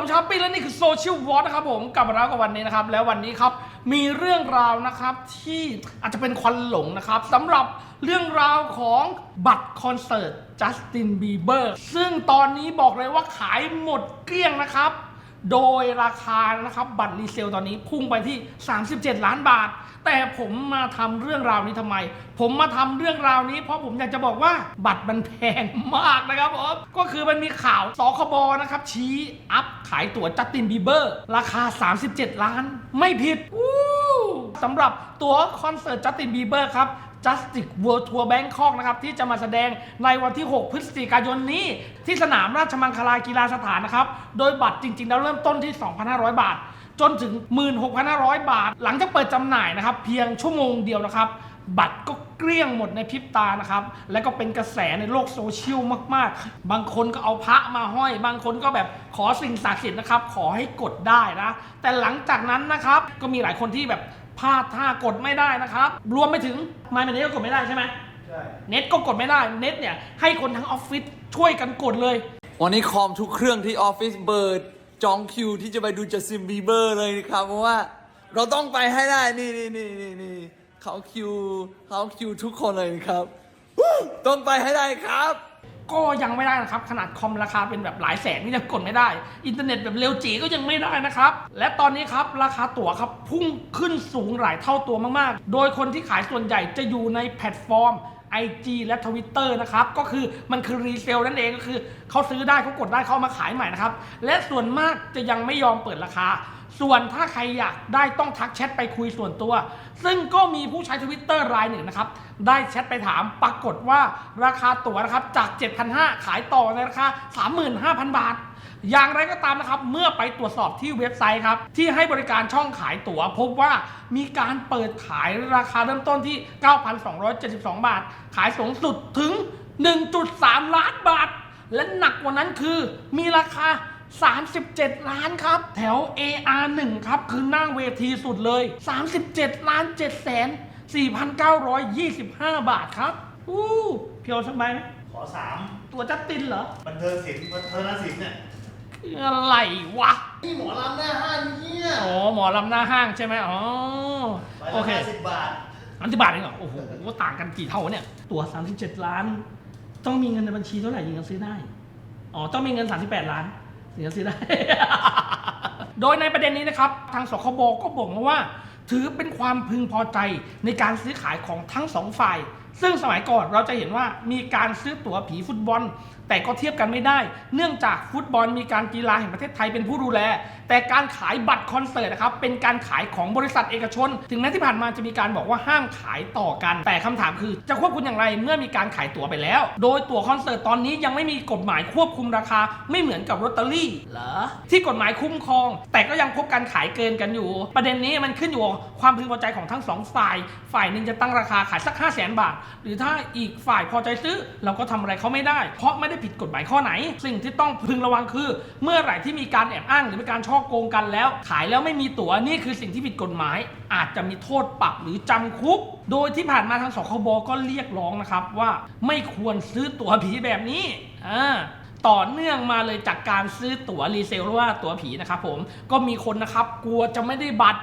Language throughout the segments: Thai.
ผมช้อปปี้และนี่คือโซเชียลวอตนะครับผมกลับมาแล้วกับวันนี้นะครับ แล้ววันนี้ครับมีเรื่องราวนะครับที่อาจจะเป็นควันหลงนะครับสำหรับเรื่องราวของบัตรคอนเสิร์ตจัสตินบีเบอร์ซึ่งตอนนี้บอกเลยว่าขายหมดเกลี้ยงนะครับ โดยราคานะครับบัตรรีเซลตอนนี้พุ่งไปที่ 37 ล้านบาท แต่ผมมาทำเรื่องราวนี้ทำไม ผมมาทำเรื่องราวนี้ เพราะผมอยากจะบอกว่าบัตรมันแพงมากนะครับผมก็คือมันมีข่าวสคบนะครับชี้อัพขายตั๋วจัสตินบีเบอร์ ราคา 37 ล้าน ไม่ผิดสำหรับตั๋วคอนเสิร์ตจัสตินบีเบอร์ครับ justice World Tour Bangkok นะครับที่จะมาแสดงในวันที่ 6 พฤศจิกายนนี้ ที่สนามราชมังคลากีฬาสถานนะครับ โดยบัตรจริง ๆ แล้วเริ่มต้นที่ 2,500 บาท จนถึง 16,500 บาท หลังจากเปิดจำหน่ายนะครับ เพียงชั่วโมงเดียวนะครับ บัตรก็เกลี้ยงหมดในพริบตานะครับ และก็เป็นกระแสในโลกโซเชียลมาก ๆ บางคนก็เอาพระมาห้อย บางคนก็แบบขอสิ่งศักดิ์สิทธิ์นะครับ ขอให้กดได้นะ แต่หลังจากนั้นนะครับ ก็มีหลายคนที่แบบ พลาดท่ากดไม่ได้นะครับ รวมไปถึงไมล์แมนเนก็กดไม่ได้ใช่ไหมใช่เน็ตก็กดไม่ได้เน็ตเนี่ยให้คนทั้งออฟฟิศช่วยกันกดเลย วันนี้คอมทุกเครื่องที่ออฟฟิศเบิร์ดจองคิวที่จะไปดูจัสตินบีเบอร์เลยนะครับเพราะว่าเราต้องไปให้ได้นี่นี่นี่นี่นี่เขาคิวเขาคิวทุกคนเลยนะครับวู้ต้องไปให้ได้ครับ ก็ยังไม่ได้นะครับ ขนาดคอมราคาเป็นแบบหลายแสนก็ยังกดไม่ได้ อินเทอร์เน็ตแบบเร็วจีก็ยังไม่ได้นะครับ และตอนนี้ครับราคาตั๋วครับพุ่งขึ้นสูงหลายเท่าตัวมากๆ โดยคนที่ขายส่วนใหญ่จะอยู่ในแพลตฟอร์ม IG และ Twitter นะครับ ก็คือมันคือรีเซลนั่นเองก็คือเขาซื้อได้เขากดได้เขามาขายใหม่นะครับ และส่วนมากจะยังไม่ยอมเปิดราคา ส่วนถ้าใครอยากได้ต้องทักแชทไปคุยส่วนตัว ซึ่งก็มีผู้ใช้ทวิตเตอร์รายหนึ่งนะครับ ได้แชทไปถามปรากฏว่าราคาตั๋วนะครับจาก 7,500 ขายต่อในราคา 35,000 บาท อย่างไรก็ตามนะครับ เมื่อไปตรวจสอบที่เว็บไซต์ครับ ที่ให้บริการช่องขายตั๋ว พบว่ามีการเปิดขายราคาเริ่มต้นที่ 9,272 บาท ขายสูงสุดถึง 1.3 ล้านบาท และหนักกว่านั้นคือมีราคา 37 ล้านครับ แถว AR1 ครับคือนั่งเวทีสุดเลย 37 ล้าน7แสน4,925 บาทครับอู้เพียวสักใบไหมขอสามตัวจัดตินเหรอ บันเทิงศิลป์บันเทิงศิลป์เนี่ย อะไรวะนี่หมอลำหน้าห้างเนี่ยอ๋อหมอลำหน้าห้างใช่ไหมอ๋อใบโอละเคห้าสิบบาทอันที่บาทเองเหรอโอ้โหต่างกันกี่เท่าเนี่ย ตัว37ล้าน ต้องมีเงินในบัญชีเท่าไหร่ถึงจะซื้อได้ อ๋อ ต้องมีเงิน 38 ล้านถึงจะซื้อได้ โดยในประเด็นนี้นะครับ ทางสคบก็บอกมาว่า ถือเป็นความพึงพอใจในการซื้อขายของทั้งสองฝ่าย ซึ่งสมัยก่อนเราจะเห็นว่ามีการซื้อตั๋วผีฟุตบอล แต่ก็เทียบกันไม่ได้ เนื่องจากฟุตบอลมีการกีฬาแห่งประเทศไทยเป็นผู้ดูแล แต่การขายบัตรคอนเสิร์ตนะครับเป็นการขายของบริษัทเอกชน ถึงแม้ที่ผ่านมาจะมีการบอกว่าห้ามขายต่อกัน แต่คำถามคือจะควบคุมอย่างไรเมื่อมีการขายตั๋วไปแล้ว โดยตั๋วคอนเสิร์ตตอนนี้ยังไม่มีกฎหมายควบคุมราคาไม่เหมือนกับลอตเตอรี่เหรอที่กฎหมายคุ้มครอง แต่ก็ยังพบการขายเกินกันอยู่ ประเด็นนี้มันขึ้นอยู่กับความพึงพอใจของทั้งสองฝ่าย ฝ่ายหนึ่งจะตั้งราคาขายสัก 5 0 0 0 0 0 บาทหรือถ้าอีกฝ่ายพอใจซื้อ เราก็ทำอะไรเขาไม่ได้ เพราะไม่ได้ผิดกฎหมายข้อไหน สิ่งที่ต้องพึงระวังคือ เมื่อไหร่ที่มีการแอบอ้างหรือมีการช่อโกงกันแล้ว ขายแล้วไม่มีตั๋วนี่คือสิ่งที่ผิดกฎหมาย อาจจะมีโทษปรับหรือจำคุก โดยที่ผ่านมาทางสคบก็เรียกร้องนะครับว่าไม่ควรซื้อตั๋วผีแบบนี้อ่าต่อเนื่องมาเลยจากการซื้อตั๋วรีเซลหรือว่าตั๋วผีนะครับผมก็มีคนนะครับกลัวจะไม่ได้บัตร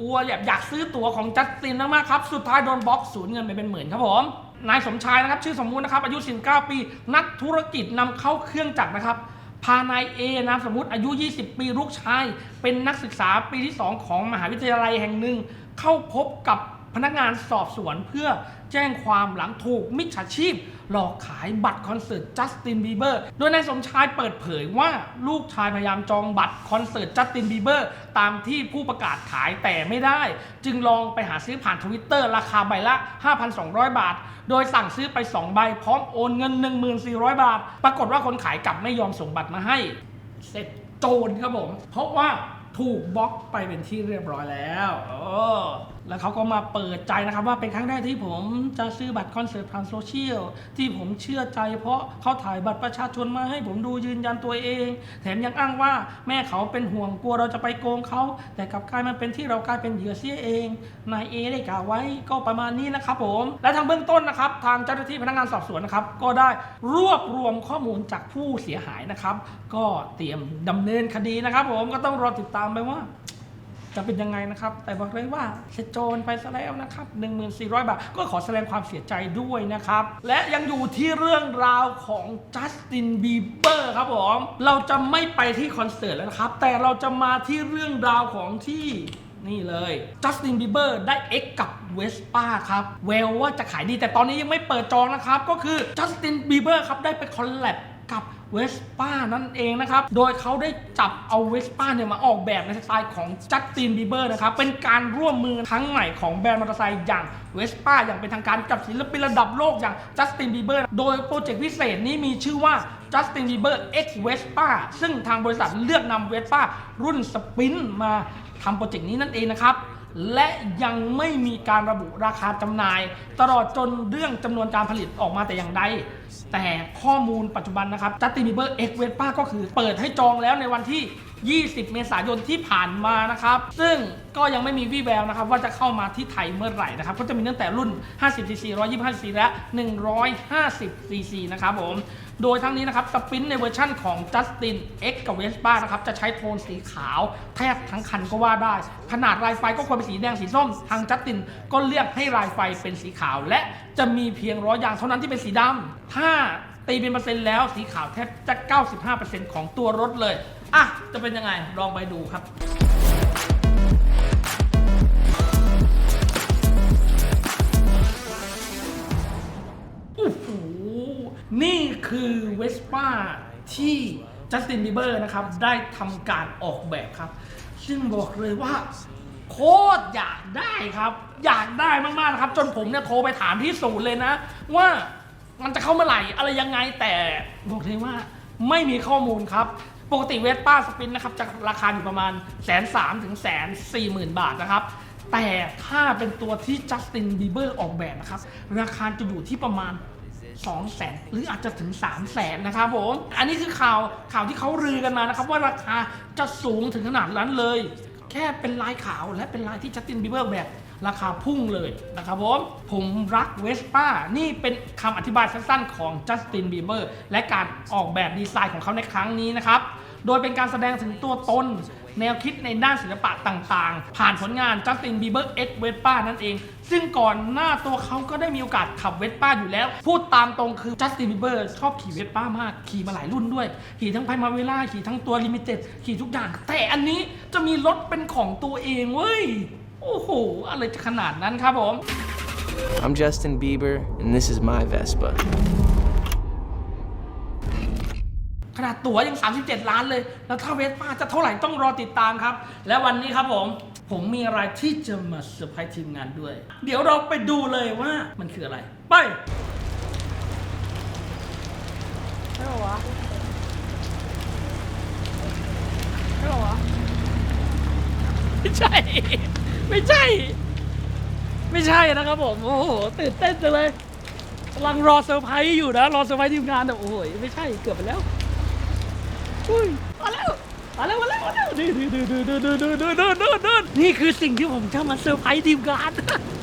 กลัวอยากอยากซื้อตั๋วของจัสตินมากๆครับ สุดท้ายโดนบล็อกสูญเงินไปเป็นหมื่นครับผม นายสมชายนะครับชื่อสมมุตินะครับอายุ 19 ปี นักธุรกิจนำเข้าเครื่องจักรนะครับพานายเอนามสมมติอายุ 20 ปีลูกชาย เป็นนักศึกษาปีที่ 2 ของมหาวิทยาลัยแห่งหนึ่ง เข้าพบกับพนักงานสอบสวนเพื่อแจ้งความหลังถูกมิจฉาชีพ หลอกขายบัตรคอนเสิร์ตจัสตินบีเบอร์โดยนายสมชายเปิดเผยว่าลูกชายพยายามจองบัตรคอนเสิร์ตจัสตินบีเบอร์ตามที่ผู้ประกาศขายแต่ไม่ได้ จึงลองไปหาซื้อผ่านทวิตเตอร์ราคาใบละ 5,200 บาท โดยสั่งซื้อไป 2 ใบพร้อมโอนเงิน 1,400 บาท ปรากฏว่าคนขายกลับไม่ยอมส่งบัตรมาให้ เสร็จโจรครับผม เพราะว่าถูกบล็อกไปเป็นที่เรียบร้อยแล้วเออ แล้วเขาก็มาเปิดใจนะครับว่าเป็นครั้งแรกที่ผมจะซื้อบัตรคอนเสิร์ตผ่านโซเชียลที่ผมเชื่อใจ เพราะเขาถ่ายบัตรประชาชนมาให้ผมดูยืนยันตัวเอง แถมยังอ้างว่าแม่เขาเป็นห่วงกลัวเราจะไปโกงเขา แต่กลับกลายมาเป็นที่เรากลายเป็นเหยื่อเสียเองนายเอได้กล่าวไว้ก็ประมาณนี้นะครับผมและทางเบื้องต้นนะครับ ทางเจ้าหน้าที่พนักงานสอบสวนนะครับก็ได้รวบรวมข้อมูลจากผู้เสียหายนะครับ ก็เตรียมดำเนินคดีนะครับ ผมก็ต้องรอติดตามไปว่า จะเป็นยังไงนะครับ แต่บอกเลยว่าเสร็จโจรไปซะแล้วนะครับ 1400 บาท ก็ขอแสดงความเสียใจด้วยนะครับ และยังอยู่ที่เรื่องราวของจัสตินบีเบอร์ครับผม เราจะไม่ไปที่คอนเสิร์ตแล้วนะครับ แต่เราจะมาที่เรื่องราวของที่นี่เลยจัสตินบีเบอร์ได้ X กับเวสป้าครับแววว่าจะขายดีแต่ตอนนี้ยังไม่เปิดจองนะครับ ก็คือจัสตินบีเบอร์ครับได้ไปคอลแลบกับ เวสป้านั่นเองนะครับ โดยเขาได้จับเอาเวสป้าเนี่ยมาออกแบบในสไตล์ของจัสตินบีเบอร์นะครับ เป็นการร่วมมือครั้งใหม่ของแบรนด์มอเตอร์ไซค์อย่างเวสป้าอย่างเป็นทางการกับศิลปินระดับโลกอย่างจัสตินบีเบอร์โดยโปรเจกต์พิเศษนี้มีชื่อว่า Justin Bieber X Vespa ซึ่งทางบริษัทเลือกนำเวสป้ารุ่นสปินมาทำโปรเจกต์นี้นั่นเองนะครับและยังไม่มีการระบุราคาจำหน่าย ตลอดจนเรื่องจำนวนการผลิตออกมาแต่อย่างใด แต่ข้อมูลปัจจุบันนะครับ Justin Bieber X Vespa ก็คือเปิดให้จองแล้วในวันที่ 20 เมษายนที่ผ่านมานะครับ ซึ่งก็ยังไม่มีวี่แววนะครับ ว่าจะเข้ามาที่ไทยเมื่อไหร่นะครับ ก็จะมีตั้งแต่รุ่น 50cc 125cc และ 150cc นะครับผม โดยทั้งนี้นะครับสปินในเวอร์ชั่นของ Justin X กับ Vespa นะครับ จะใช้โทนสีขาวแทบทั้งคันก็ว่าได้ ขนาดลายไฟก็ควรเป็นสีแดงสีส้ม ทาง Justin ก็เลือกให้ลายไฟเป็นสีขาว และจะมีเพียงล้อยางเท่านั้นที่เป็นสีดำถ้าตีเป็นเปอร์เซ็นต์แล้วสีขาวแทบจะ 95%ของตัวรถเลย อะ จะเป็นยังไง ลองไปดูครับโอ้โหนี่คือเวสป้าที่จัสตินบีเบอร์นะครับ ได้ทำการออกแบบครับ ซึ่งบอกเลยว่าโคตรอยากได้ครับ อยากได้มากๆนะครับ จนผมเนี่ยโทรไปถามที่ศูนย์เลยนะ ว่า มันจะเข้าเมื่อไหร่อะไรยังไงแต่บอกเลยว่าไม่มีข้อมูลครับ ปกติเวสป้าสปินนะครับจะราคาอยู่ประมาณแสนสามถึงแสนสี่หมื่นบาทนะครับ แต่ถ้าเป็นตัวที่จัสตินบีเบอร์ออกแบบนะครับ ราคาจะอยู่ที่ประมาณ2แสนหรืออาจจะถึง3 0 0แสนนะครับผม อันนี้คือข่าวข่าวที่เขาลือกันมานะครับ ว่าราคาจะสูงถึงขนาดนั้นเลย แค่เป็นลายขาวและเป็นลายที่จัสตินบีเบอร์แบบ ราคาพุ่งเลยนะครับผมผมรักเวสป้านี่เป็นคำอธิบายสั้นๆของจัสตินบีเบอร์และการออกแบบดีไซน์ของเขาในครั้งนี้นะครับโดยเป็นการแสดงถึงตัวตน แนวคิดในด้านศิลปะต่างๆ ผ่านผลงาน Justin Bieber X Vespa นั่นเอง ซึ่งก่อนหน้าตัวเขาก็ได้มีโอกาสขับเวสป้าอยู่แล้ว พูดตามตรงคือ Justin Bieber ชอบขี่เวสป้ามาก ขี่มาหลายรุ่นด้วย ขี่ทั้งไพมาเวล่าขี่ทั้งตัวลิมิเต็ดขี่ทุกอย่าง แต่อันนี้จะมีรถเป็นของตัวเองเว้ย โอ้โห อะไรจะขนาดนั้นครับผม I'm Justin Bieber, and this is my Vespa. ขนาดตั๋วยัง 37 ล้านเลย แล้วถ้าเวสป้าจะเท่าไหร่ต้องรอติดตามครับ และวันนี้ครับผม ผมมีอะไรที่จะมาเซอร์ไพรส์ทีมงานด้วย เดี๋ยวเราไปดูเลยว่ามันคืออะไร ไปไม่หรอวะไม่หรอวะไม่ใช่ ไม่ใช่ ไม่ใช่นะครับผม โอ้โหตื่นเต้นจังเลยกำลังรอเซอร์ไพรส์อยู่นะ รอเซอร์ไพรส์ทีมงานแต่โอ้โหไม่ใช่เกือบไปแล้วอุ้ยมาแล้วมาแล้วมาแล้วมาแล้วดูดูดูดูดูดูดูดูดูดูดูนี่คือสิ่งที่ผมจะมาเซอร์ไพรส์ทีมงาน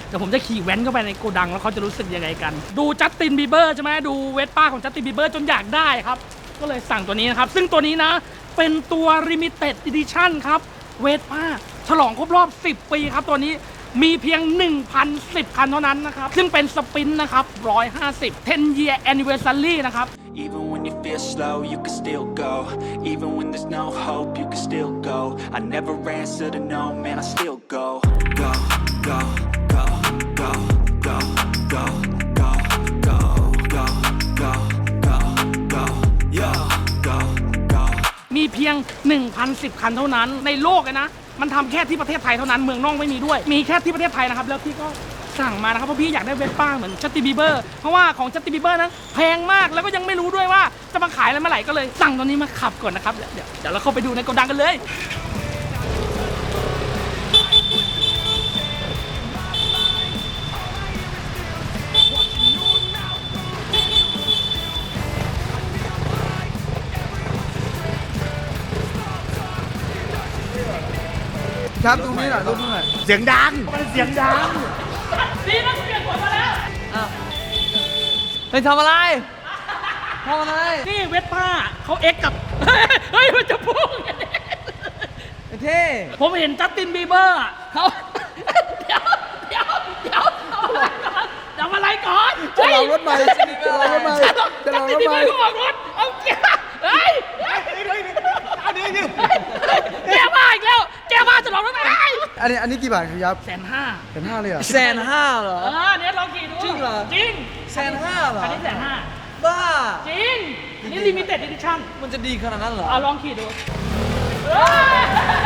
เดี๋ยวผมจะขี่แว้นเข้าไปในโกดังแล้วเขาจะรู้สึกยังไงกัน ดูจัสตินบีเบอร์ใช่ไหมดูเวสป้าของจัสตินบีเบอร์จนอยากได้ครับ ก็เลยสั่งตัวนี้นะครับ ซึ่งตัวนี้นะ เป็นตัว Limited Edition ครับเวสป้า ฉลองครบรอบ 10 ปีครับตัวนี้มีเพียง 1,010 คันเท่านั้นนะครับ ซึ่งเป็นสปินนะครับ 150 10 year anniversary นะครับ Even when you feel slow, you can still go. Even when there's no hope, you can still go. I never answer to no, man, I still go. Go, go, go, go, go, go, go, go, go, go, go, go, yo, go, go. มีเพียง 1,010 คันเท่านั้นในโลกเลยนะ มันทำแค่ที่ประเทศไทยเท่านั้นเมืองนอกไม่มีด้วย มีแค่ที่ประเทศไทยนะครับ แล้วพี่ก็สั่งมานะครับเพราะพี่อยากได้เวสป้าเหมือนจัตติบีเบอร์เพราะว่าของจัตติบีเบอร์นั้นแพงมากแล้วก็ยังไม่รู้ด้วยว่าจะมาขายอะไรเมื่อไหร่ก็เลยสั่งตัวนี้มาขับก่อนนะครับเดี๋ยวเดี๋ยวเดี๋ยวเราเข้าไปดูในโกดังกันเลย ครับตรงนี้หน่อยตรงนี้หน่อยเสียงดังมันเสียงดังดีนะเปลี่ยนหัวมาแล้วเฮ้ยทำอะไรทำอะไร นี่เวสป้าเขาเอ็กกับ เฮ้ย มันจะพุ่งไอ้เท่ผมเห็นจัสตินบีเบอร์อะเขาเดี๋ยวเดี๋ยวเดี๋ยวทำอะไรก่อนทำอะไรก่อนจะลองรถใหม่จะลองรถใหม่จะลองจัสรตินถบีใหเบม่อร์เขาออกรถเอาเกียร์เฮ้ยแกว่าอีกแล้วแกว่าจะลองรถไหม อั นนี้อันนี้กี่บาทครับแสนห้าเป็นห้าเลยเหรอแสนห้าเหรอ เออเนี่ยลองขี่ดูจริงเหรอ จริงแสนห้าเหรออันนี้แสนห้าบ้า จริงนี่ลิมิเต็ดดิชั่นมันจะดีขนาดนั้นเหรอเอาลองขี่ดูพี่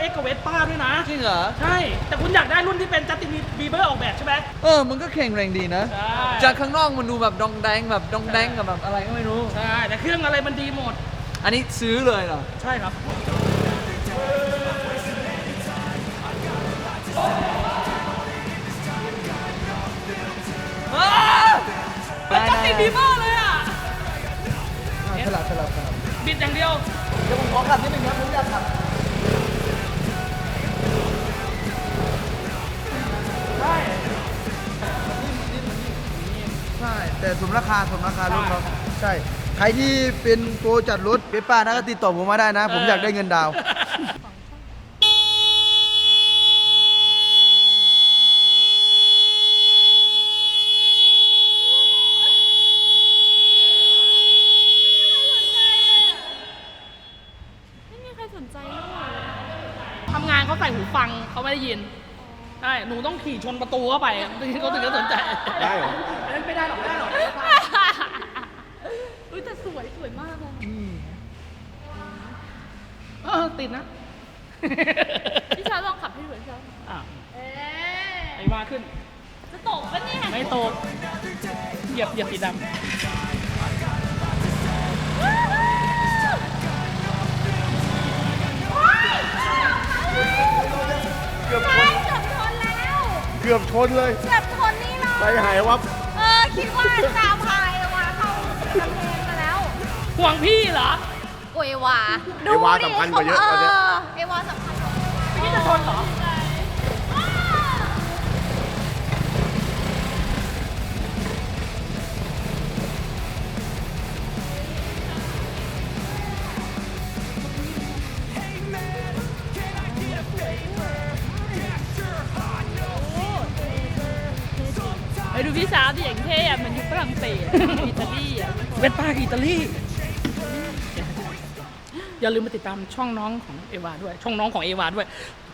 เบอร์เขาเอ็กกับเวสป้าด้วยนะ จริงเหรอ ใช่ แต่คุณอยากได้รุ่นที่เป็นจัสตินบีเบอร์ออกแบบใช่ไหม เออ มันก็แข็งแรงดีนะ ใช่ จากข้างนอกมันดูแบบดองแดงแบบดองแดงกับแบบอะไรก็ไม่รู้ ใช่ แต่เครื่องอะไรมันดีหมด อันนี้ซื้อเลยเหรอ ใช่ครับเป็นจัสตินบีเบอร์เลยอะอ่าสลับสลับสลับบิดอย่างเดียว เดี๋ยวผมขอขับนิดนึงครับผมอยากขับ ใช่ แต่สมราคาสมราคารถเขาใช่ ใครที่เป็นโปรจัดรถเปป้านะก็ติดต่อผมมาได้นะ ผมอยากได้เงินดาวน์ไม่มีใครสนใจเลยทำงานเขาใส่หูฟังเขาไม่ได้ยิน ใช่ หนูต้องขี่ชนประตูเข้าไปเขาถึงจะสนใจ ได้เหรอ ไม่ได้หรอกไม่ได้หรอกอุ้ยแต่สวยสวยมากเลยเออติดนะพี่ชายลองขับให้ดูพี่ชายอะเอ๊ไอ้มาขึ้น จะตกปะเนี่ยไม่โตกเหยียบเหยียบสีดเกือบชใช่นเกือบชนแล้ว เกือบชนเลย เกือบชนนี่เลใจยหายวับเออ คิดว่าจะพายเอวาเข้ากำแพงมาแล้วำห่วงพี่เหรอโอ้ยเอวาเอวาสำคัญกว่าเยอะตอนเนี้ย เอวาสำคัญกว่า พี่จะชนเหรอ อิตาลีอะเวสป้าอิตาลีอย่าลืมมาติดตามช่องน้องของเอวาด้วย ช่องน้องของเอวาด้วย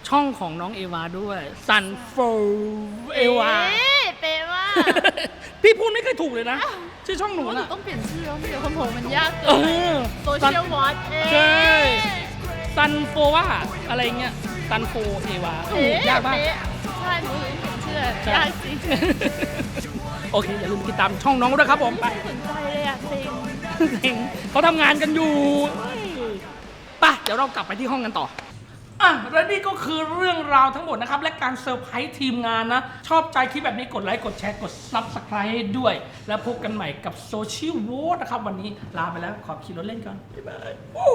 ช่องของน้องเอวาด้วยซันโฟเอวาเอ๊ะเป๊ะมากพี่พูดไม่เคยถูกเลยนะชื่อช่องหนูหนูน่ะต้องเปลี่ยนชื่อแล้วไม่เดี๋ยวคนโผล่มันยากเอเกินอโซเชียลวอทเอ๊ะ ใช่ซันโฟว่าอะไรเงี้ยซันโฟเอวาโอ้โหเอ๊ะยากมาก เป๊ะใช่หนูเลยเปลี่ยนชื่อยากจริง โอเค อย่าลืมติดตามช่องน้องด้วยครับผมไปไม่สนใจเลยอะเซ็งเซ็งเขาทำงานกันอยู่ไป่ะเดี๋ยวเรากลับไปที่ห้องกันต่ออะและนี่ก็คือเรื่องราวทั้งหมดนะครับ และการเซอร์ไพรส์ทีมงานนะ ชอบใจคลิปแบบนี้กดไลค์ กดแชร์ กด Subscribe ให้ด้วย แล้วพบกันใหม่กับโซเชียลโวนะครับ วันนี้ลาไปแล้วขอขี่รถเล่นก่อน บ๊ายบายวู้